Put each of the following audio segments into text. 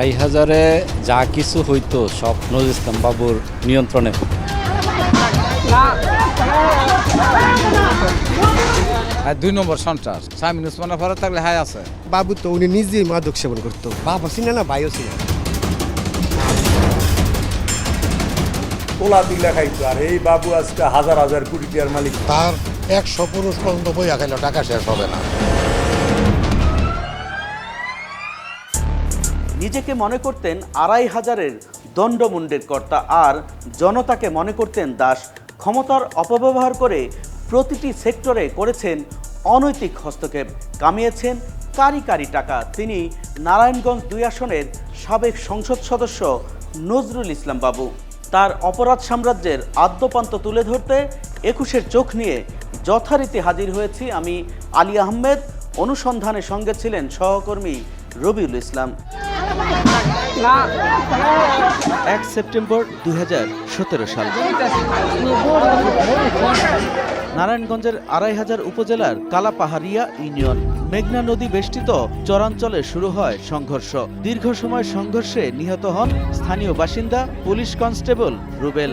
আড়াই হাজারে যা কিছু হইতো সব নজরুল ইসলাম বাবুর নিয়ন্ত্রণে আর দুই নম্বর সন্ত্রাস। সামিন উসমানের পরে থাকলে হাই আছে। বাবু তো উনি নিজেই মাদক সেবন করতো। বাবা চিনে না ভাইও চিনে। তোলা তুইলা খাইতো আর এই বাবু আজকে হাজার হাজার কোটি টাকার মালিক। তার একশো পুরুষ পর্যন্ত বইয়া খাইলে টাকা শেষ হবে না। নিজেকে মনে করতেন আড়াই হাজারের দণ্ডমুণ্ডের কর্তা আর জনতাকে মনে করতেন দাস। ক্ষমতার অপব্যবহার করে প্রতিটি সেক্টরে করেছেন অনৈতিক হস্তক্ষেপ। কামিয়েছেন কারি কারি টাকা। তিনি নারায়ণগঞ্জ দুই আসনের সাবেক সংসদ সদস্য নজরুল ইসলাম বাবু। তার অপরাধ সাম্রাজ্যের আদ্যপান্ত তুলে ধরতে একুশের চোখ নিয়ে যথারীতি হাজির হয়েছি আমি আলী আহমেদ। অনুসন্ধানের সঙ্গে ছিলেন সহকর্মী রবিউল ইসলাম। এক সেপ্টেম্বর দু হাজার সতেরো সাল। নারায়ণগঞ্জের আড়াই হাজার উপজেলার কালাপাহাড়িয়া ইউনিয়ন, মেঘনা নদী বেষ্টিত চরাঞ্চলে শুরু হয় সংঘর্ষ। দীর্ঘ সময় সংঘর্ষে নিহত হন স্থানীয় বাসিন্দা, পুলিশ কনস্টেবল রুবেল।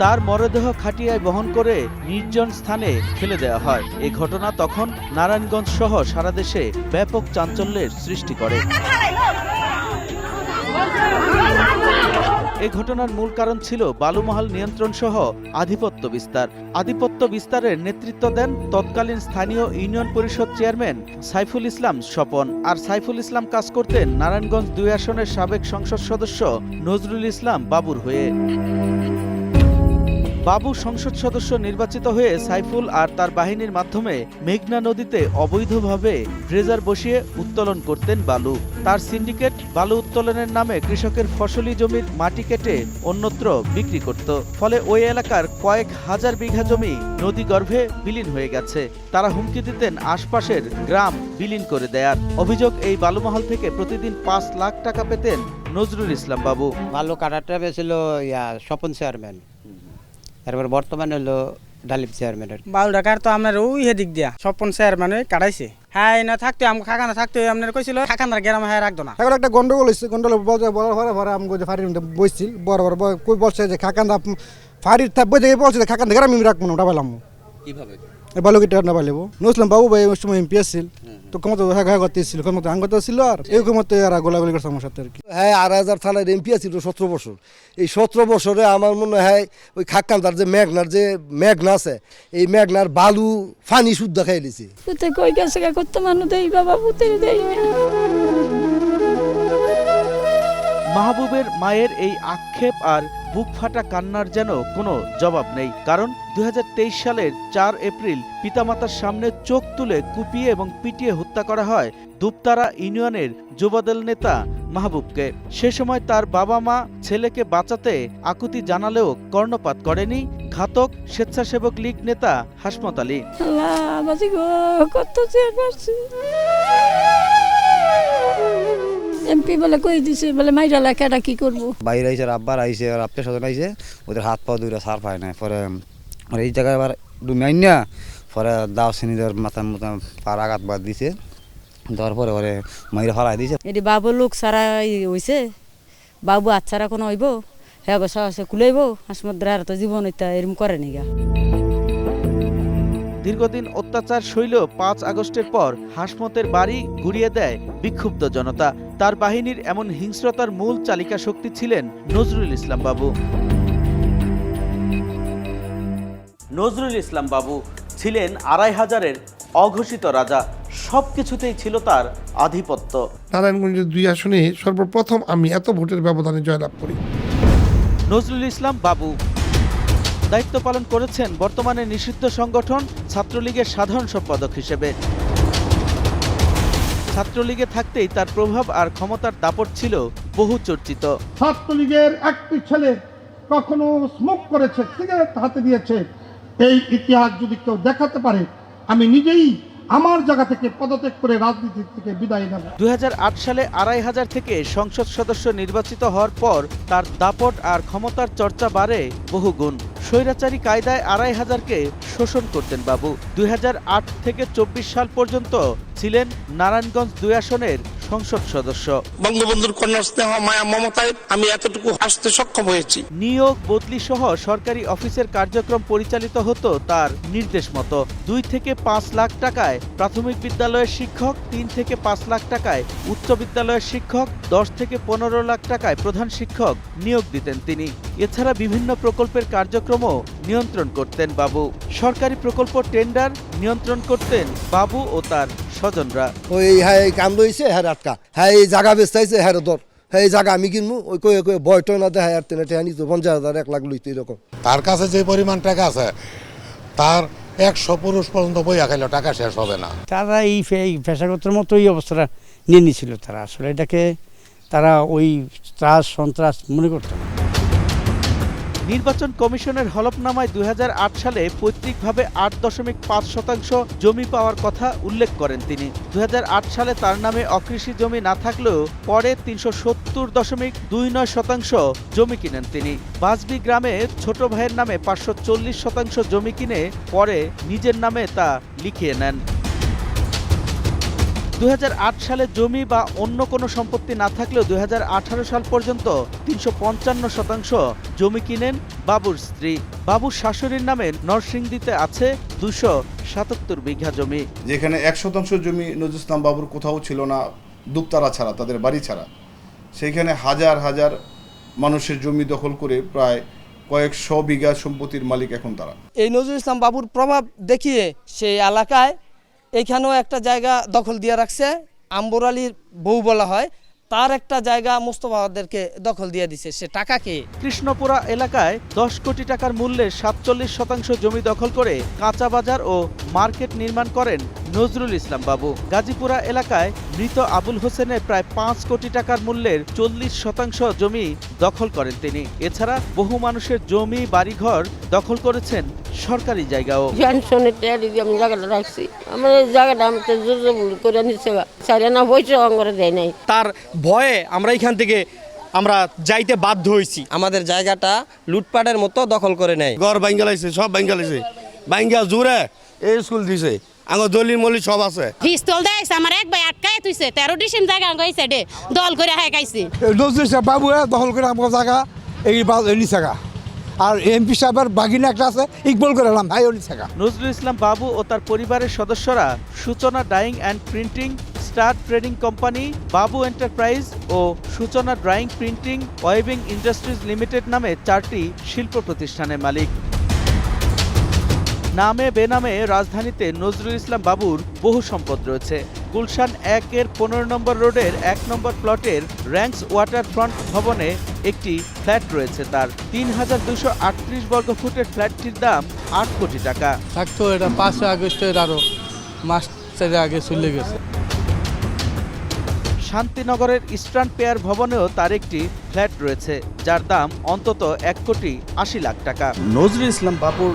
তার মরদেহ খাটিয়ায় বহন করে নির্জন স্থানে ফেলে দেওয়া হয়। এই ঘটনা তখন নারায়ণগঞ্জ সহ সারা দেশে ব্যাপক চাঞ্চল্যের সৃষ্টি করে। এই ঘটনার মূল কারণ ছিল বালুমহাল নিয়ন্ত্রণ সহ আধিপত্য বিস্তার। আধিপত্য বিস্তারের নেতৃত্ব দেন তৎকালীন স্থানীয় ইউনিয়ন পরিষদ চেয়ারম্যান সাইফুল ইসলাম স্বপন। আর সাইফুল ইসলাম কাজ করতেন নারায়ণগঞ্জ দুই আসনের সাবেক সংসদ সদস্য নজরুল ইসলাম বাবুর হয়ে। বাবু সংসদ সদস্য নির্বাচিত হয়ে সাইফুল আর তার বাহিনীর মাধ্যমে মেঘনা নদীতে অবৈধভাবে ড্রেজার বসিয়ে উত্তোলন করতেন বালু। তার সিন্ডিকেট বালু উত্তোলনের নামে কৃষকের ফসলি জমির মাটি কেটে অন্যত্র বিক্রি করত। ফলে ওই এলাকার কয়েক হাজার বিঘা জমি নদী গর্ভে বিলীন হয়ে গেছে। তারা হুমকি দিতেন আশপাশের গ্রাম বিলীন করে দেয়ার। অভিযোগ এই বালুমহল থেকে প্রতিদিন পাঁচ লাখ টাকা পেতেন নজরুল ইসলাম বাবু। ভালো কাটারটা পেয়েছিল স্বপন চেয়ারম্যান। এরপর বর্তমানে হলো ডালিপ চেয়ারম্যান বাউল ডাকার তো আপনার ওই হেদিক দিয়া স্বপন চেয়ারম্যান মানে কাটাইছে। হ্যাঁ না থাকতে আম খাখানা থাকতে আপনার কইছিল খাখানার গ্রাম হ্যাঁ রাখতো না। এখন একটা গন্ডগোল হয়েছে গন্ডগোল বড় ভরে পরে পরে আমি যে ফাড়ির মধ্যে বসছিল বড় বড় কই বলছে যে খাকান দা ফাড়ির থাক বই দেখে বলছে খাকান দেখে আমি রাখব না ওটা পেলাম কীভাবে? ভালো কিটা না পাইলেব নসলাম বাবু ভাই ওই সময় এমপি আসছিল তো ক্ষমতা হ্যাঁ করতে এসেছিল ক্ষমতা আঙ্গত ছিল আর এই ক্ষমতা আর গোলাগুলি করছে আমার সাথে আর কি। হ্যাঁ আড়াই হাজার থানার এমপি আছিল সতেরো বছর। এই সতেরো বছরে আমার মনে হয় ওই খাক্কান্তার যে মেঘনার যে মেঘনা আছে এই মেঘনার বালু ফানি শুদ্ধ খাই দিছে। কই গেছে করতে মানুষ দেই বাবা পুতে দেই। মাহবুবের মায়ের এই আক্ষেপ আর বুক ফাটা কান্নার যেন কোনো জবাব নেই, কারণ দুই হাজার তেইশ সালের চার এপ্রিল পিতামাতার সামনে চোখ তুলে কুপিয়ে এবং পিটিয়ে হত্যা করা হয় দুপতারা ইউনিয়নের যুবদল নেতা মাহবুবকে। সে সময় তার বাবা মা ছেলেকে বাঁচাতে আকুতি জানালেও কর্ণপাত করেনি ঘাতক স্বেচ্ছাসেবক লীগ নেতা হাসমত আলী। এমপি বলে কই দিছে? বলে মাইরা লেখাটা কি করব? বাইরে আইসে আব্বার আইসে আর আপ্পে স্বজন আইসে ওদের হাত পা দুইটা সার পায় না পরে এই জায়গায় আবার ডুমি না পরে দাও শ্রেণীদের মাথার মতো পার আঘাত বাদ দিছে। দেওয়ার পরে ওরে মাইরে ফেলাই দিছে। এটি বাবু লোক সারা হইছে। বাবু আচ্ছারা কোনো হইব? হ্যাঁ গো সাহসে কুলাইব? হাসমুদ্র আর তো জীবন হইতা এরম করে নিগা। দীর্ঘদিন অত্যাচার শৈল পাঁচ আগস্টের পর হাসমতের বাড়ি ঘুরিয়ে দেয় বিক্ষুব্ধ জনতা। তার বাহিনীর এমন হিংস্রতার মূল চালিকা শক্তি ছিলেন নজরুল ইসলাম বাবু। নজরুল ইসলাম বাবু ছিলেন আড়াই হাজারের অঘোষিত রাজা। সব কিছুতেই ছিল তার আধিপত্য। নারায়ণগঞ্জের দুই আসনে সর্বপ্রথম আমি এত ভোটের ব্যবধানে জয়লাভ করি। নজরুল ইসলাম বাবু দায়িত্ব পালন করেছেন বর্তমানে নিষিদ্ধ সংগঠন ছাত্রলীগের সাধারণ সম্পাদক হিসেবে। ছাত্রলীগে থাকতেই তার প্রভাব আর ক্ষমতার দাপট ছিল বহু চর্চিত। ছাত্রলীগের একটি ছেলে কখনো স্মোক করেছে সিগারেট হাতে দিয়েছে। এই ইতিহাস যদি কেউ দেখাতে পারে, আমি নিজেই আমার জায়গা থেকে পদত্যাগ করে রাজনীতি থেকে বিদায় নেব। দুই সালে আড়াই হাজার থেকে সংসদ সদস্য নির্বাচিত হওয়ার পর তার দাপট আর ক্ষমতার চর্চা বাড়ে বহুগুণ। স্বৈরাচারী কায়দায় আড়াই হাজারকে শোষণ করতেন বাবু। দুই হাজার আট থেকে চব্বিশ সাল পর্যন্ত ছিলেন নারায়ণগঞ্জ দুই আসনের সংসদ সদস্য। বঙ্গবন্ধুর কন্যা স্নেহ মায়া মমতায় আমি এতটুকু আসতে সক্ষম হয়েছি। নিয়োগ বদলি সহ সরকারি অফিসের কার্যক্রম পরিচালিত হতো তার নির্দেশ মতো। দুই থেকে পাঁচ লাখ টাকায় প্রাথমিক বিদ্যালয়ের শিক্ষক তিন থেকে পাঁচ লাখ টাকায় উচ্চ বিদ্যালয়ের শিক্ষক দশ থেকে পনেরো লাখ টাকায় প্রধান শিক্ষক নিয়োগ দিতেন তিনি। এছাড়া বিভিন্ন প্রকল্পের কার্যক্রমও নিয়ন্ত্রণ করতেন বাবু। সরকারি প্রকল্প টেন্ডার নিয়ন্ত্রণ করতেন বাবু ও তার স্বজনরা। ওই হ্যাঁ এই কাম রয়েছে হ্যাঁ আটকা হ্যাঁ এই জায়গা বেচতেছে হ্যাঁ দর হ্যাঁ এই জায়গা আমি কিনবো ওই কয়ে কয়ে বয় টয় না দেয় আর তেনে টেহা নিত পঞ্চাশ হাজার এক লাখ লইতে এরকম। তার কাছে যে পরিমাণ টাকা আছে তার একশো পুরুষ পর্যন্ত বইয়া খাইলেও টাকা শেষ হবে না। তারা এই পেশাগতের মতো এই অবস্থাটা নিয়ে নিয়েছিল তারা। আসলে এটাকে তারা ওই ত্রাস সন্ত্রাস মনে করতো না। নির্বাচন কমিশনের হলফনামায় দু হাজার আট সালে পৈতৃকভাবে আট দশমিক পাঁচ শতাংশ জমি পাওয়ার কথা উল্লেখ করেন তিনি। দু হাজার আট সালে তার নামে অকৃষি জমি না থাকলেও পরে তিনশো সত্তর দশমিক দুই নয় শতাংশ জমি কিনেন তিনি। বাসবি গ্রামে ছোট ভাইয়ের নামে পাঁচশো চল্লিশ শতাংশ জমি কিনে পরে নিজের নামে তা লিখিয়ে নেন। দু হাজার আট সালে জমি বা অন্য কোনো সম্পত্তি না থাকলেও দু হাজার আঠারো সাল পর্যন্ত তিনশো পঞ্চান্ন শতাংশ জমি কিনেন বাবুর স্ত্রী। বাবুর শাশুড়ির নামে নরসিংদীতে আছে দুশো সাতাত্তর বিঘা জমি। যেখানে এক শতাংশ জমি নজরুল ইসলাম বাবুর কোথাও ছিল না দুপতারা ছাড়া তাদের বাড়ি ছাড়া। সেইখানে হাজার হাজার মানুষের জমি দখল করে প্রায় কয়েকশো বিঘা সম্পত্তির মালিক এখন তারা। এই নজরুল ইসলাম বাবুর প্রভাব দেখিয়ে সেই এলাকায় এইখানেও একটা জায়গা দখল দিয়ে রাখছে। আম্বর আলীর বউ বলা হয়, তার একটা জায়গা মোস্তফাদেরকে দখল দিয়ে দিছে। সে টাকা কে? কৃষ্ণপুরা এলাকায় দশ কোটি টাকার মূল্যের সাতচল্লিশ শতাংশ জমি দখল করে কাঁচা বাজার ও মার্কেট নির্মাণ করেন নজরুল ইসলাম বাবু গাজীপুরা এলাকায় মৃত আবুল হোসেনের প্রায় পাঁচ কোটি টাকার মূল্যের চল্লিশ শতাংশ জমি দখল করেন তিনি। এছাড়া বহু মানুষের জমি বাড়িঘর দখল করেছেন সরকারি জায়গাও। পেনশনের টাকা দিয়ে আমি জায়গাটা রাখছি। আমার এই জায়গাটা আমি তো জোর করে নিচ্ছে সারিয়া না পয়সা অঙ্গরে দেয় নাই। তার ভয়ে আমরা এখান থেকে আমরা যাইতে বাধ্য হয়েছি আমাদের জায়গাটা লুটপাটের মতো দখল করে নেয়। ঘর ভাঙ্গা লাইছে সব ভাঙ্গা লাইছে ভাঙ্গা জুড়ে এই স্কুল দিছে। আমার দলিল মলি সব আছে। পিস্তল দেয় আমার এক ভাই আটকায় তুইছে তেরো ডিসেম জায়গা গইছে ডে দল করে হাই খাইছে নজরুল ইসলাম বাবু দখল করে আমার জায়গা এই নিচ জায়গা আর এমপি সাহেবের বাগিনা একটা আছে ইকবল করে এলাম ভাই জায়গা নজরুল ইসলাম বাবু ও তার পরিবারের সদস্যরা Suchana dyeing and printing star trading company Babu enterprise O Suchana drying printing webbing industries limited নামে চারটি শিল্প প্রতিষ্ঠানের মালিক। নামে বেনামে রাজধানীতে নজরুল ইসলাম বাবুর বহু সম্পদ রয়েছে। গুলশান এক এর পনেরো নম্বর রোডের এক নম্বর প্লটের র্যাঙ্কস ওয়াটার ফ্রন্ট ভবনে একটি ফ্ল্যাট রয়েছে তার। তিন হাজার দুশো আটত্রিশ বর্গ ফুটের ফ্ল্যাটটির দাম আট কোটি টাকা। থাকতো এটা পাঁচ আগস্টের আরও, মাস আগে চলে গেছে। শান্তিনগরের ইস্টার্ন পেয়ার ভবনেও তার একটি ফ্ল্যাট রয়েছে যার দাম অন্তত এক কোটি আশি লাখ টাকা। নজরুল ইসলাম বাবুর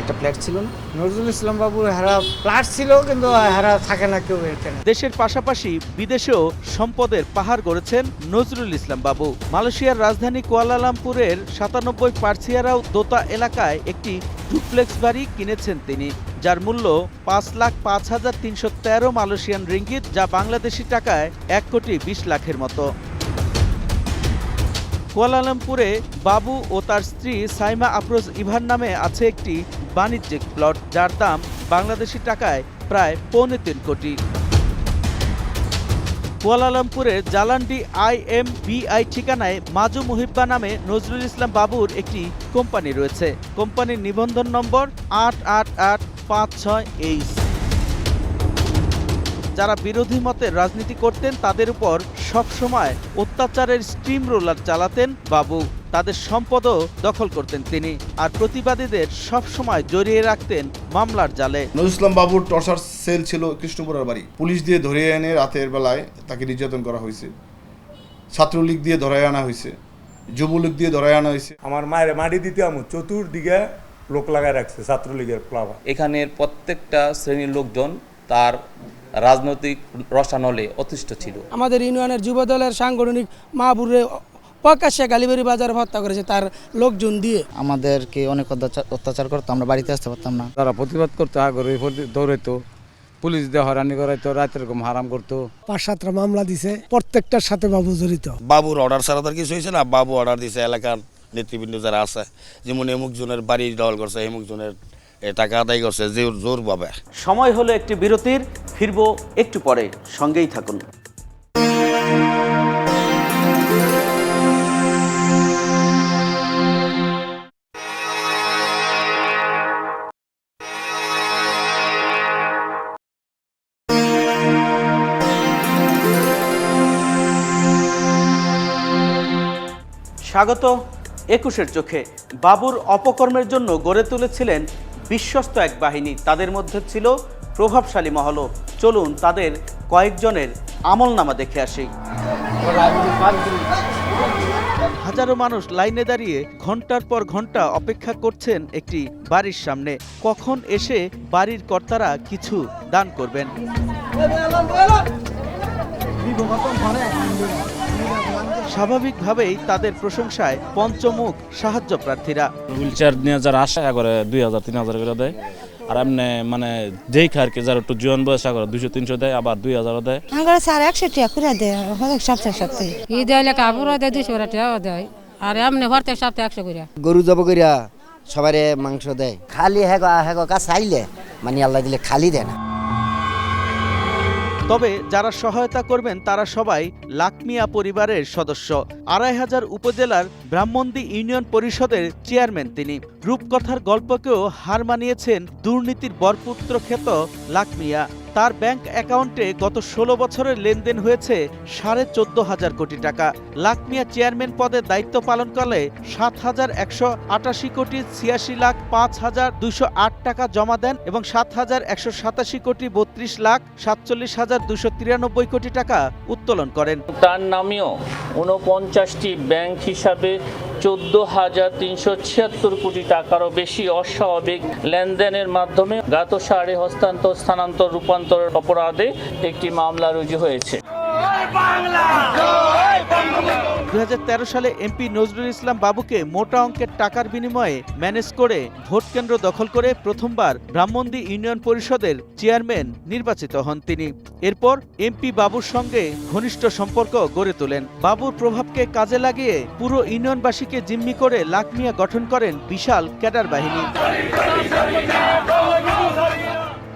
একটা ফ্ল্যাট ছিল না? নজরুল ইসলাম বাবুর হারা ফ্ল্যাট ছিল কিন্তু হারা থাকে না কেউ এখানে দেশের পাশাপাশি বিদেশেও সম্পদের পাহাড় গড়েছেন নজরুল ইসলাম বাবু। মালয়েশিয়ার রাজধানী কুয়ালালামপুরের সাতানব্বই পার্সিয়ারাও দোতা এলাকায় একটি ডুপ্লেক্স বাড়ি কিনেছেন তিনি। যার মূল্য পাঁচ লাখ পাঁচ হাজার তিনশো তেরো মালয়েশিয়ান রিঙ্গিত, যা বাংলাদেশি টাকায় এক কোটি বিশ লাখের মতো। কুয়ালালামপুরে বাবু ও তার স্ত্রী সাইমা আফরোজ ইভান নামে আছে একটি বাণিজ্যিক প্লট, যার দাম বাংলাদেশি টাকায় প্রায় পৌনে তিন কোটি। কুয়ালালামপুরের জালান্ডি আই এম বিআই ঠিকানায় মাজু মুহিব্বা নামে নজরুল ইসলাম বাবুর একটি কোম্পানি রয়েছে। কোম্পানির নিবন্ধন নম্বর আট আট আট পাঁচ ছয় এইচ। যারা বিরোধী মতের রাজনীতি করতেন তাদের উপর সবসময় অত্যাচারের স্টিম রোলার চালাতেন বাবু। তাদের সম্পদও দখল করতেন তিনি আর প্রতিবাদীদের সবসময় জড়িয়ে রাখতেন মামলার জালে। নজরুল ইসলাম বাবুর টর্চার সেল ছিল কৃষ্ণপুরার বাড়ি। পুলিশ দিয়ে ধরে এনে রাতের বেলায় তাকে নির্যাতন করা হয়েছে। ছাত্রলীগ দিয়ে ধরায় আনা হয়েছে। যুবলীগ দিয়ে ধরায় আনা হয়েছে। আমার মায়ের মাটি দিতে আমি চতুর্দিকে লোক লাগায় রাখছে ছাত্রলীগের প্লাবা। এখানের প্রত্যেকটা শ্রেণির লোকজন তার রাজনৈতিক রসানলে অতিষ্ঠ ছিল। আমাদের ইউনিয়নের যুব দলের সাংগঠনিক মাহবুরে প্রকাশ্যে গালিবাড়ি বাজার হত্যা করেছে তার লোকজন দিয়ে। আমাদেরকে অনেক অত্যাচার অত্যাচার করতো আমরা বাড়িতে আসতে পারতাম না। তারা প্রতিবাদ করতে আগ্রহী দৌড়াইতো পুলিশ দিয়ে হয়রানি করাইতো রাতের ঘুম হারাম করতো। পাঁচ সাতটা মামলা দিছে প্রত্যেকটার সাথে বাবু জড়িত। বাবুর অর্ডার ছাড়া তার কিছু হয়েছে না বাবু অর্ডার দিছে এলাকার নেতৃবৃন্দ যারা আছে, যেমন এমুক জনের বাড়ি দখল করছে, এমুক জনের টাকা আদায় করছে জোর জোর পাবে সময় হলো একটি বিরতির, ফিরবো একটু পরে, সঙ্গেই থাকুন। স্বাগত একুশের চোখে। বাবুর অপকর্মের জন্য গড়ে তুলেছিলেন বিশ্বস্ত এক বাহিনী। তাদের মধ্যে ছিল প্রভাবশালী মহল। চলুন তাদের কয়েকজনের আমলনামা দেখে আসি। হাজারো মানুষ লাইনে দাঁড়িয়ে ঘণ্টার পর ঘণ্টা অপেক্ষা করছেন একটি বাড়ির সামনে। কখন এসে বাড়ির কর্তারা কিছু দান করবেন? স্বাভাবিকভাবেই তাদের প্রশংসায় পঞ্চমুখ সাহায্য প্রার্থীরা। হুইল চেয়ার নিয়ে যারা আশা করে দুই হাজার তিন হাজার করে দেয়। আর এমনি মানে যেই খার কি যারা একটু জীবন বয়স করে দুশো তিনশো দেয় আবার দুই হাজারও দেয়। আমার স্যার একশো টাকা করে দেয় সপ্তাহে সপ্তাহে ঈদ হলে কাপড়ও দেয় দুশো করে টাকাও দেয়। আর এমনি ভরতে সপ্তাহে একশো করে। গরু জব করিয়া সবারে মাংস দেয়। খালি হ্যাঁ হ্যাঁ কাজ চাইলে মানে আল্লাহ দিলে খালি দেয় না। তবে যারা সহায়তা করবেন তারা সবাই লাকমিয়া পরিবারের সদস্য। আড়াই হাজার উপজেলার ব্রাহ্মণদী ইউনিয়ন পরিষদের চেয়ারম্যান তিনি। রূপকথার গল্পকেও হার মানিয়েছেন দুর্নীতির বরপুত্র খ্যাত লাকমিয়া। তার ব্যাংক অ্যাকাউন্টে গত ষোলো বছরের লেনদেন হয়েছে সাড়ে চোদ্দ হাজার কোটি টাকা। লাকমিয়া চেয়ারম্যান পদে দায়িত্ব পালন করলে সাত হাজার একশো আটাশি কোটি ছিয়াশি লাখ পাঁচ হাজার দুশো আট টাকা জমা দেন এবং সাত হাজার একশো সাতাশি কোটি বত্রিশ লাখ সাতচল্লিশ হাজার দুশো তিরানব্বই কোটি টাকা উত্তোলন করেন। তার নামেও উনপঞ্চাশটি ব্যাংক হিসাবে চোদ্দ হাজার তিনশো ছিয়াত্তর কোটি টাকারও বেশি অস্বাভাবিক লেনদেনের মাধ্যমে গাত সারে হস্তান্তর স্থানান্তর রূপান্তরের অপরাধে একটি মামলা রুজু হয়েছে। দু হাজার তেরো সালে এমপি নজরুল ইসলাম বাবুকে মোটা অঙ্কের টাকার বিনিময়ে ম্যানেজ করে ভোট কেন্দ্র দখল করে প্রথমবার ব্রাহ্মণদী ইউনিয়ন পরিষদের চেয়ারম্যান নির্বাচিত হন তিনি এরপর এমপি বাবুর সঙ্গে ঘনিষ্ঠ সম্পর্ক গড়ে তোলেন বাবুর প্রভাবকে কাজে লাগিয়ে পুরো ইউনিয়নবাসীকে জিম্মি করে লাকমিয়া গঠন করেন বিশাল ক্যাডার বাহিনী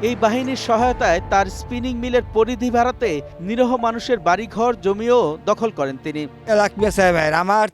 এই বাহিনীর সহায়তায় তার স্পিনিং মিলের পরিধি বাড়াতে নিরহ মানুষের বাড়িঘর, জমিও দখল করেন তিনি। আমার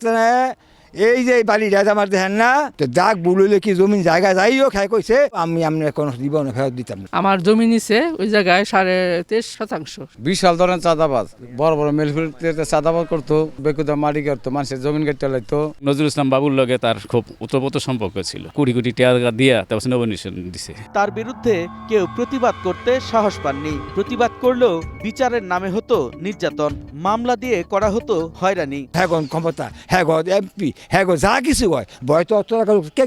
এই যে বাড়িটা আমার দেখেন না তো দাগ বুললে কি জমিন জায়গা যাই যাইও খাই কইছে আমি আপনি কোনো জীবনে ফেরত দিতাম না। আমার জমি নিছে ওই জায়গায় সাড়ে তেইশ শতাংশ। বিশাল ধরনের চাঁদাবাজ। বড় বড় মিলফিল্ডে চাঁদাবাজ করতো বেকুদা মারি করতো মানুষের জমিন কেটে লাইতো নজরুল ইসলাম বাবুর লগে তার খুব উত্তরপত সম্পর্ক ছিল। কুড়ি কোটি টাকা দিয়া তারপর নবনিশন দিছে। তার বিরুদ্ধে কেউ প্রতিবাদ করতে সাহস পাননি। প্রতিবাদ করলেও বিচারের নামে হতো নির্যাতন। মামলা দিয়ে করা হতো হয়রানি। হ্যাঁ ক্ষমতা। হ্যাঁ এমপি হ্যাঁ গো যা কিছু হয়। ভয় তো অত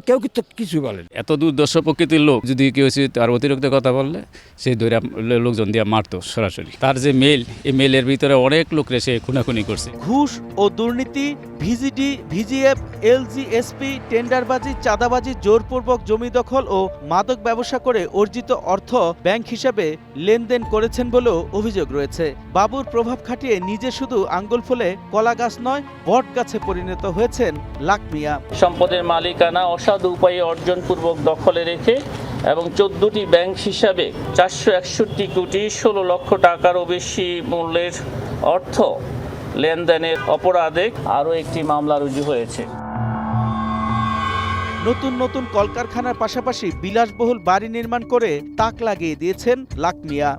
কেউ কিন্তু কিছু বলেন এত দুর্দর্শ প্রকৃতির লোক যদি কেউ তার অতিরিক্ত কথা বললে সে ধরে লোকজন দিয়ে মারতো সরাসরি। তার যে মেল এই মেলের ভিতরে অনেক লোক সে খুনাখুনি করছে। ঘুষ ও দুর্নীতি ভিজিডি ভিজিএফ এলজিএসপি টেন্ডারবাজি চাঁদাবাজি জোরপূর্বক জমি দখল ও মাদক ব্যবসা করে অর্জিত অর্থ ব্যাংক হিসাবে লেনদেন করেছেন বলেও অভিযোগ রয়েছে। বাবুর প্রভাব খাটিয়ে নিজে শুধু আঙ্গুল ফুলে কলা গাছ নয় বট গাছে পরিণত হয়েছেন লাকমিয়া। সম্পদের মালিকানা অসাধু উপায়ে অর্জনপূর্বক দখলে রেখে এবং চোদ্দটি ব্যাংক হিসাবে চারশো একষট্টি কোটি ষোলো লক্ষ টাকারও বেশি মূল্যের অর্থ লেনদেনের অপরাধে আরও একটি মামলা রুজু হয়েছে। নতুন নতুন কলকারখানার পাশাপাশি বিলাসবহুল বাড়ি নির্মাণ করে তাক লাগিয়ে দিয়েছেন লাকমিয়া।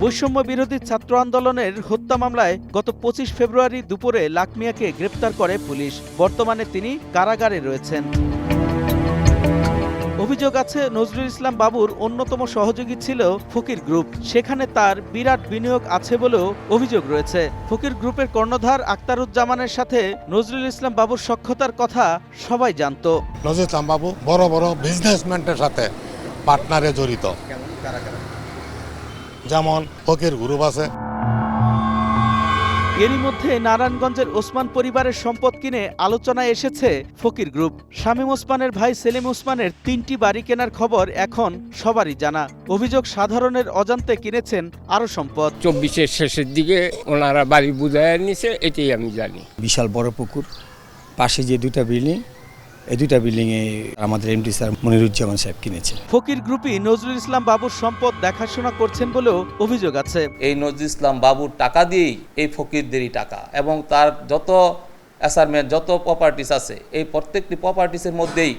বৈষম্য বিরোধী ছাত্র আন্দোলনের হত্যা মামলায় গত পঁচিশ ফেব্রুয়ারি দুপুরে লাকমিয়াকে গ্রেপ্তার করে পুলিশ। বর্তমানে তিনি কারাগারে রয়েছেন। অভিযোগ আছে নজরুল ইসলাম বাবুর অন্যতম সহযোগী ছিল ফকির গ্রুপ। সেখানে তার বিরাট বিনিয়োগ আছে বলেও অভিযোগ রয়েছে। ফকির গ্রুপের কর্ণধার আক্তারুজ্জামানের সাথে নজরুল ইসলাম বাবুর সক্ষতার কথা সবাই জানতো। নজরুল ইসলাম বাবু বড় বড় বিজনেসম্যানদের সাথে পার্টনারে জড়িত। যেমন ফকির গ্রুপ আছে। এরই মধ্যে নারায়ণগঞ্জের ওসমান পরিবারের সম্পদ কিনে আলোচনায় এসেছে ফকির গ্রুপ। শামীম ওসমানের ভাই সেলিম ওসমানের তিনটি বাড়ি কেনার খবর এখন সবারই জানা। অভিযোগ সাধারণের অজান্তে কিনেছেন আরও সম্পদ। চব্বিশের শেষের দিকে ওনারা বাড়ি বুঝায় নিছে এটাই আমি জানি। বিশাল বড় পুকুর পাশে যে দুটা বিল্ডিং এই দুটা বিল্ডিংয়ে আমাদের এমডি স্যার মনিরুজ্জামান সাহেব কিনেছেন। ফকির গ্রুপই নজরুল ইসলাম বাবুর সম্পদ দেখাশোনা করছেন বলেও অভিযোগ আছে। এই নজরুল ইসলাম বাবুর টাকা দিয়েই এই ফকিরদেরই টাকা এবং তার যত অ্যাসারমেন্ট যত প্রপার্টিস আছে এই প্রত্যেকটি প্রপার্টিসের মধ্যেই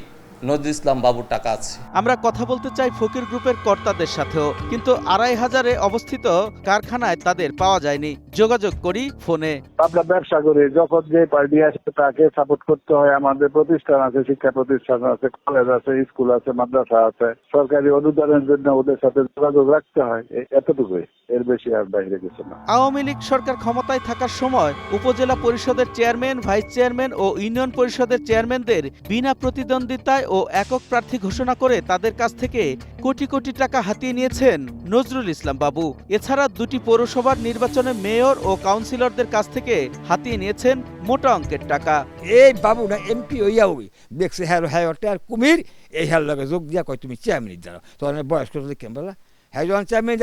নজরুল ইসলাম বাবুর টাকা আছে। আমরা কথা বলতে চাই ফকির গ্রুপের কর্তাদের সাথেও কিন্তু আড়াই হাজারে অবস্থিত কারখানায় তাদের পাওয়া যায়নি। যোগাযোগ করি ফোনে। আমরা ব্যবসা করি যখন যে পার্টি আসে তাকে সাপোর্ট করতে হয় আমাদের প্রতিষ্ঠান আছে শিক্ষা প্রতিষ্ঠান আছে কলেজ আছে স্কুল আছে মাদ্রাসা আছে। সরকারি অনুদানের জন্য ওদের সাথে যোগাযোগ রাখতে হয় এতটুকুই। এর বেশি আর বাইরে কিছু না। আওয়ামী লীগ সরকার ক্ষমতায় থাকার সময় উপজেলা পরিষদের চেয়ারম্যান ভাইস চেয়ারম্যান ও ইউনিয়ন পরিষদের চেয়ারম্যানদের বিনা প্রতিদ্বন্দ্বিতায় ও একক প্রার্থী ঘোষণা করে তাদের কাছ থেকে কোটি কোটি টাকা হাতিয়ে নিয়েছেন নজরুল ইসলাম বাবু। এছাড়া দুটি পৌরসভার নির্বাচনে মেয়র ও কাউন্সিলরদের কাছ থেকে হাতিয়ে নিয়েছেন মোটা অঙ্কের টাকা। এই বাবু না এমপি হইয়া হই দেখছে হ্যাঁ হ্যাঁ আর কুমির, এই হ্যার লগে যোগ দিয়া কয়, তুমি চেয়ারম্যান দাঁড়াও। তখন বয়স্ক কেন বলা হ্যাঁ যখন চেয়ারম্যান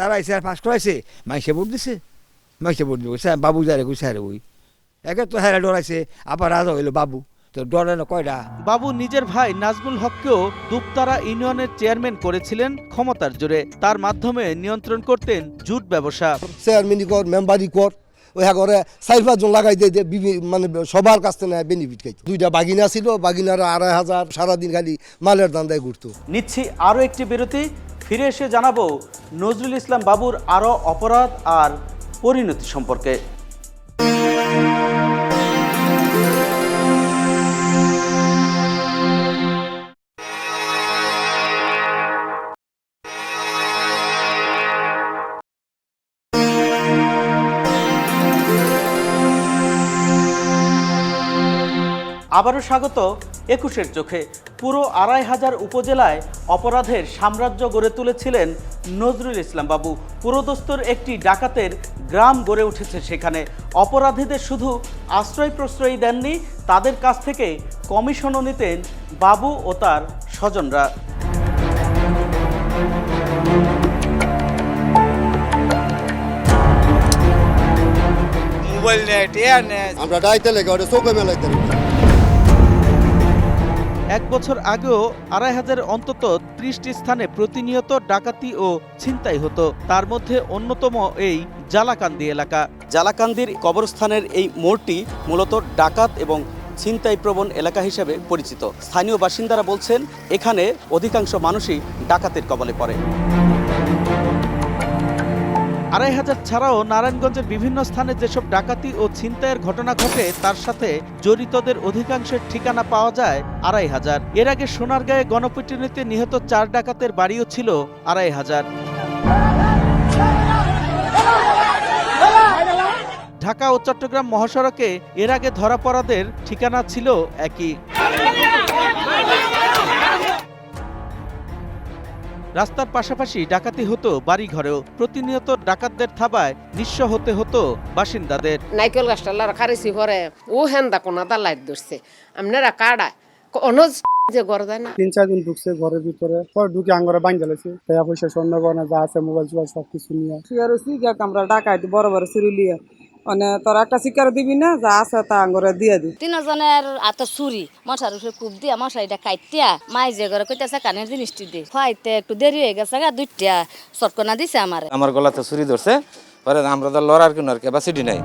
দাঁড়াইছে আর পাস করাইছে, মাইসে ভোট দিছে, মাইসে ভোট দিব। বাবু যারে কই, স্যার, ওই। একে তো হ্যাঁ ডরাইছে, আবার রাজা হইল বাবু। তো ডরে না কয়টা? বাবু নিজের ভাই নাজমুল হককেও দুপতারা ইউনিয়নের চেয়ারম্যান করেছিলেন ক্ষমতার জোরে। তার মাধ্যমে নিয়ন্ত্রণ করতেন জুট ব্যবসা। চেয়ারম্যানই কর মেম্বারই কর ওই হ্যাঁ করে চার পাঁচজন লাগাই দিয়ে দিয়ে মানে সবার কাছ থেকে বেনিফিট খাইতো। দুইটা বাগিনা ছিল বাগিনার আড়াই হাজার সারাদিন খালি মালের দান্দায় ঘুরতো। নিচ্ছি আরও একটি বিরতি ফিরে এসে জানাব নজরুল ইসলাম বাবুর আরও অপরাধ আর পরিণতি সম্পর্কে। আবারও স্বাগত একুশের চোখে। পুরো আড়াই হাজার উপজেলায় অপরাধের সাম্রাজ্য গড়ে তুলেছিলেন নজরুল ইসলাম বাবু। পুরোদস্তর একটি ডাকাতের গ্রাম গড়ে উঠেছে সেখানে। অপরাধীদের শুধু আশ্রয় প্রশ্রয় দেননি তাদের কাছ থেকে কমিশনও নিতেন বাবু ও তার স্বজনরা। মোবাইল নেয় টেয়ার নেয় আমরা ডাইতে লেগে ওটা চোখে মেলাইতে এক বছর আগেও আড়াই হাজার অন্তত ত্রিশটি স্থানে প্রতিনিয়ত ডাকাতি ও ছিনতাই হতো। তার মধ্যে অন্যতম এই জালাকান্দি এলাকা। জালাকান্দির কবরস্থানের এই মোড়টি মূলত ডাকাত এবং ছিনতাই প্রবণ এলাকা হিসেবে পরিচিত। স্থানীয় বাসিন্দারা বলছেন, এখানে অধিকাংশ মানুষই ডাকাতের কবলে পড়ে। আড়াই হাজার ছাড়াও নারায়ণগঞ্জের বিভিন্ন স্থানে যেসব ডাকাতি ও ছিনতাইয়ের ঘটনা ঘটে, তার সাথে জড়িতদের অধিকাংশের ঠিকানা পাওয়া যায় আড়াই হাজার। এর আগে সোনারগাঁয়ে গণপিটুনিতে নিহত চার ডাকাতের বাড়িও ছিল আড়াই হাজার। ঢাকা ও চট্টগ্রাম মহাসড়কে এর আগে ধরা পড়াদের ঠিকানা ছিল একই। রাস্তার পাশাপাশি ডাকাতি হতো বাড়িঘরেও। প্রতিনিয়ত ডাকাতদের থাবায় নিঃস্ব হতে হতো বাসিন্দাদের। নাইকেল গাছটা খারেছি পরে ও হেন্দা কোনা দা লাইট ধরছে। আপনারা কাড়া অনজ যে গড় দেয় না। তিন চার দিন ঢুকছে ঘরের ভিতরে। পরে ঢুকে আঙ্গরে বাইন জ্বালাইছে। টাকা পয়সা স্বর্ণ গয়না যা আছে মোবাইল টোবাইল সব কিছু নিয়ে আমরা ডাকাইতে বড় বড় চুরি লিয়ে মানে তোর একটা শিকার দিবি না যা আছে তা আঙ্গরে দিয়ে দি। তিনজনের আত চুরি মশার উপরে কূপ দিয়া মশারিটা কাইতিয়া মাই যে ঘরে কইতেছে কানের জিনিসটি দে। খাইতে একটু দেরি হয়ে গেছে গা দুইটা চটকনা দিছে আমার। আমার গলাতে ছুরি ধরছে পরে আমরা তো লড়ার কিনার ক্যাপাসিটি নাই।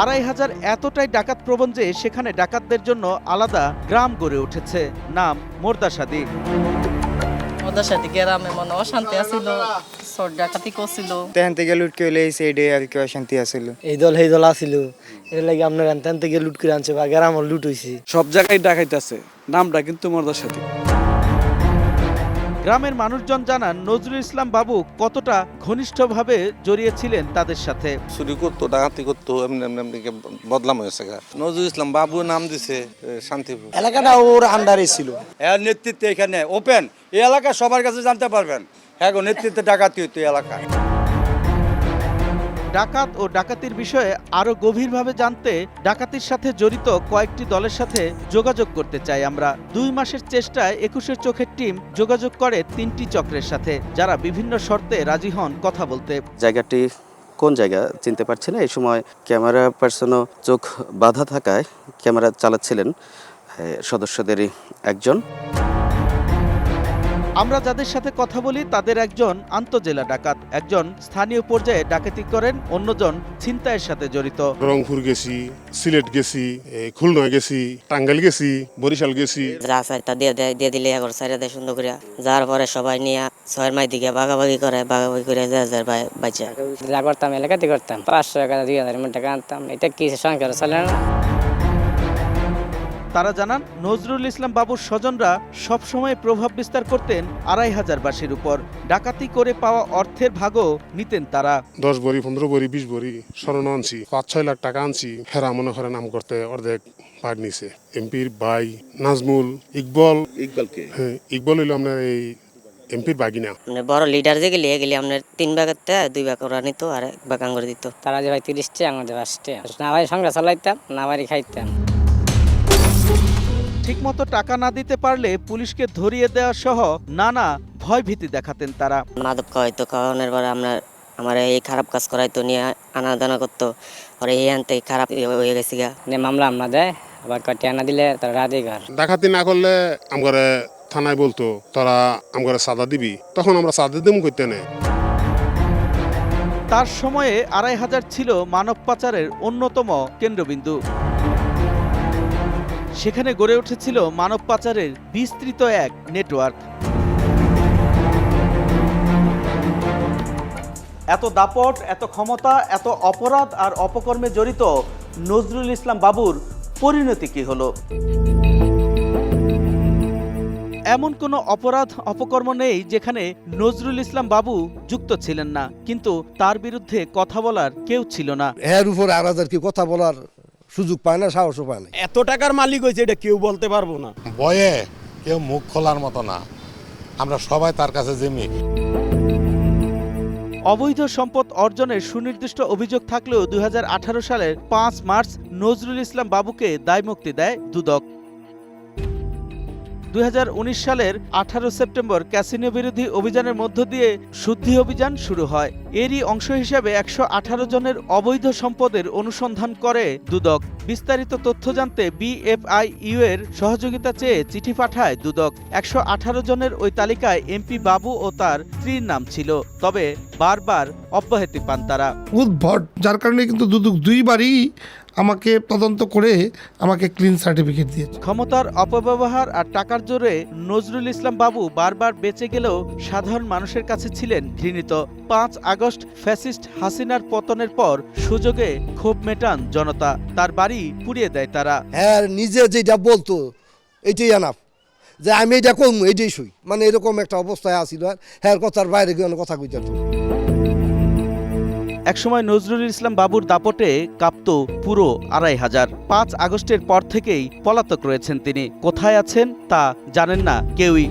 আড়াই হাজার এতটাই ডাকাত প্রবণ যে সেখানে ডাকাতদের জন্য আলাদা গ্রাম গড়ে উঠেছে নাম মোরদাসাদি। ওদের সাথে গ্রামে মনে অশান্তি আছিল সর ডাকাতি করছিল। তেহান থেকে লুট করে লইছে এই আর কি অশান্তি আছিল এই দল সেই দল আছিল এর লাগি আপনার তেন থেকে লুট করে আনছে বা গ্রামও লুট হইছে। সব জায়গায় ডাকাইতাছে নামটা কিন্তু মর্দার সাথে। গ্রামের মানুষজন জানান নজরুল ইসলাম বাবু কতটা ঘনিষ্ঠভাবে জড়িয়েছিলেন তাদের সাথে? চুরি করতো ডাকাতি করতো এমনি এমনি এমনি বদলাম হয়েছে নজরুল ইসলাম বাবু নাম দিছে শান্তিপুর। এলাকাটা ওর আন্ডারে ছিল। এর নেতৃত্বে এখানে ওপেন। এই এলাকা সবার কাছে জানতে পারবেন। হ্যাঁ গো নেতৃত্বে ডাকাতি হইতো এই এলাকায় ডাকাত ও ডাকাতির বিষয়ে আরও গভীরভাবে জানতে ডাকাতির সাথে জড়িত কয়েকটি দলের সাথে যোগাযোগ করতে চাই আমরা। দুই মাসের চেষ্টায় একুশের চোখের টিম যোগাযোগ করে তিনটি চক্রের সাথে, যারা বিভিন্ন শর্তে রাজি হন কথা বলতে। জায়গাটি কোন জায়গা চিনতে পারছি না। এই সময় ক্যামেরা পার্সনও চোখ বাধা থাকায় ক্যামেরা চালাচ্ছিলেন সদস্যদেরই একজন। আমরা যাদের সাথে কথা বলি তাদের একজন আন্তজেলা ডাকাত একজন স্থানীয় পর্যায়ে ডাকাতি করেন অন্যজন ছিনতাইয়ের সাথে জড়িত। রংপুর গেছি সিলেট গেছি খুলনা গেছি টাঙ্গাইল গেছি বরিশাল গেছি। যা চাইতা দিয়ে দেয় দিয়ে দিলে একবার সাইডে দেয় সুন্দর করে যার পরে সবাই নিয়ে ছয়ের মাই দিকে ভাগাভাগি করে ভাগাভাগি করে যায় যায় বাচ্চা যা করতাম এলাকাতে করতাম পাঁচশো টাকা দুই হাজার টাকা আনতাম। এটা কি সংসার চলে না? তারা জানান নজরুল ইসলাম বাবুর স্বজনরা সবসময় প্রভাব বিস্তার করতেন আড়াই হাজার বাসীর উপর। ডাকাতি করে পাওয়া অর্থের ভাগও নিতেন তারা। দশ বড়ি পনেরো বড়ি বিশ বড়ি স্বর্ণ আনছি পাঁচ ছয় লাখ টাকা আনছি। হেরা মনে করে নাম করতে অর্ধেক পার নিছে। এমপির ভাই নাজমুল ইকবল। ইকবলকে? হ্যাঁ ইকবল হইল আপনার এই এমপির বাগিনা মানে বড় লিডার যে গেলে গেলে আপনার তিন ভাগের তে দুই ভাগ ওরা নিত আর এক ভাগ আঙ্গুর দিত। তারা যে ভাই তিরিশ টাকা আমাদের পাঁচটা না ভাই সংসার চালাইতাম না বাড়ি খাইতাম। ঠিকমতো টাকা না দিতে পারলে পুলিশকে ধরিয়ে দেওয়া সহ নানা ভয় ভীতি দেখাতেন তারা। মাদক খাওয়াইতো খাওয়ানোর পরে আমরা আমার এই খারাপ কাজ করাইতো নিয়ে আনা দানা করতো। পরে এই আনতে খারাপ হয়ে গেছে গা মামলা আমরা দেয় আবার কটি আনা দিলে তারা রাধে ঘর ডাকাতি না করলে আমগরে থানায় বলতো তোরা আমগরে সাদা দিবি। তখন আমরা সাদা দিম করতে নেই তার সময়ে আড়াই হাজার ছিল মানব পাচারের অন্যতম কেন্দ্রবিন্দু। সেখানে গড়ে উঠেছিল মানব পাচারের বিস্তৃত এক নেটওয়ার্ক। এত দাপট, এত ক্ষমতা, এত অপরাধ আর অপকর্মে জড়িত নজরুল ইসলাম বাবুর পরিণতি কি হলো? এমন কোনো অপরাধ, অপকর্ম নেই যেখানে নজরুল ইসলাম বাবু যুক্ত ছিলেন না। কিন্তু তার বিরুদ্ধে কথা বলার কেউ ছিল না। এর উপর আর কি কথা বলার সুযোগ পায় না সাহসও পায় না। এত টাকার মালিক হয়েছে এটা কেউ বলতে পারব না। বয়ে কেউ মুখ খোলার মতো না। আমরা সবাই তার কাছে জিমি অবৈধ সম্পদ অর্জনের সুনির্দিষ্ট অভিযোগ থাকলেও দুই হাজার আঠারো সালের পাঁচ মার্চ নজরুল ইসলাম বাবুকে দায়মুক্তি দেয় দুদক। দু হাজার উনিশ সালের আঠারো সেপ্টেম্বর ক্যাসিনো বিরোধী অভিযানের মধ্য দিয়ে শুদ্ধি অভিযান শুরু হয়। এরই অংশ হিসেবে একশো আঠারো জনের অবৈধ সম্পদের অনুসন্ধান করে দুদক। বিস্তারিত তথ্য জানতে বিএফআইইউ এর সহযোগিতা চেয়ে চিঠি পাঠায় দুদক। একশো আঠারো জনের ওই তালিকায় এমপি বাবু ও তার স্ত্রীর নাম ছিল, তবে বারবার অব্যাহতি পান তারা। উদ্ভট, যার কারণে কিন্তু দুদক দুইবারই আমাকে তদন্ত করে আমাকে ক্লিন সার্টিফিকেট দিয়েছে। ক্ষমতার অপব্যবহার আর টাকার জোরে নজরুল ইসলাম বাবু বারবার বেঁচে গেলেও সাধারণ মানুষের কাছে ছিলেন ঘৃণিত। পাঁচ আগস্ট ফ্যাসিস্ট হাসিনার পতনের পর সুযোগে ক্ষোভ মেটান জনতা। তার বাড়ি পুড়িয়ে দেয় তারা। হ্যাঁ নিজে যেটা বলতো এইটাই আনাপ যে আমি এটা করব এইটাই শুই মানে এরকম একটা অবস্থায় আসিল হ্যাঁ কথার বাইরে গিয়ে কথা কইতে একসময় নজরুল ইসলাম বাবুর দাপটে কাঁপত পুরো আড়াই হাজার। পাঁচ আগস্টের পর থেকেই পলাতক রয়েছেন তিনি। কোথায় আছেন তা জানেন না কেউই।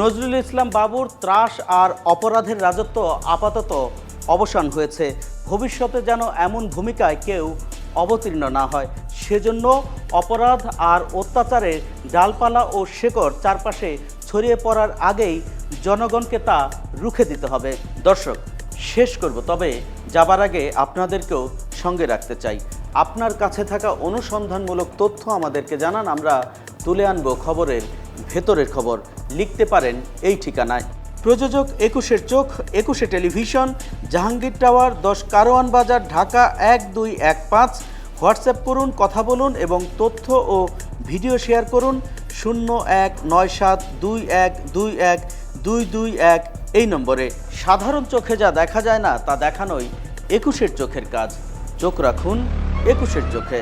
নজরুল ইসলাম বাবুর ত্রাস আর অপরাধের রাজত্ব আপাতত অবসান হয়েছে। ভবিষ্যতে যেন এমন ভূমিকায় কেউ অবতীর্ণ না হয়। সেজন্য অপরাধ আর অত্যাচারের ডালপালা ও শেকড় চারপাশে ছড়িয়ে পড়ার আগেই জনগণকে তা রুখে দিতে হবে। দর্শক, শেষ করব, তবে যাবার আগে আপনাদেরকেও সঙ্গে রাখতে চাই। আপনার কাছে থাকা অনুসন্ধানমূলক তথ্য আমাদেরকে জানান, আমরা তুলে আনব খবরের ভেতরের খবর। লিখতে পারেন এই ঠিকানায়। প্রযোজক একুশের চোখ, একুশে টেলিভিশন, জাহাঙ্গীর টাওয়ার, দশ কারওয়ান বাজার, ঢাকা এক দুই এক পাঁচ। হোয়াটসঅ্যাপ করুন, কথা বলুন এবং তথ্য ও ভিডিও শেয়ার করুন। শূন্য এক নয় সাত দুই এক দুই এক দুই দুই এক, এই নম্বরে। সাধারণ চোখে যা দেখা যায় না, তা দেখানোই একুশের চোখের কাজ। চোখ রাখুন একুশের চোখে।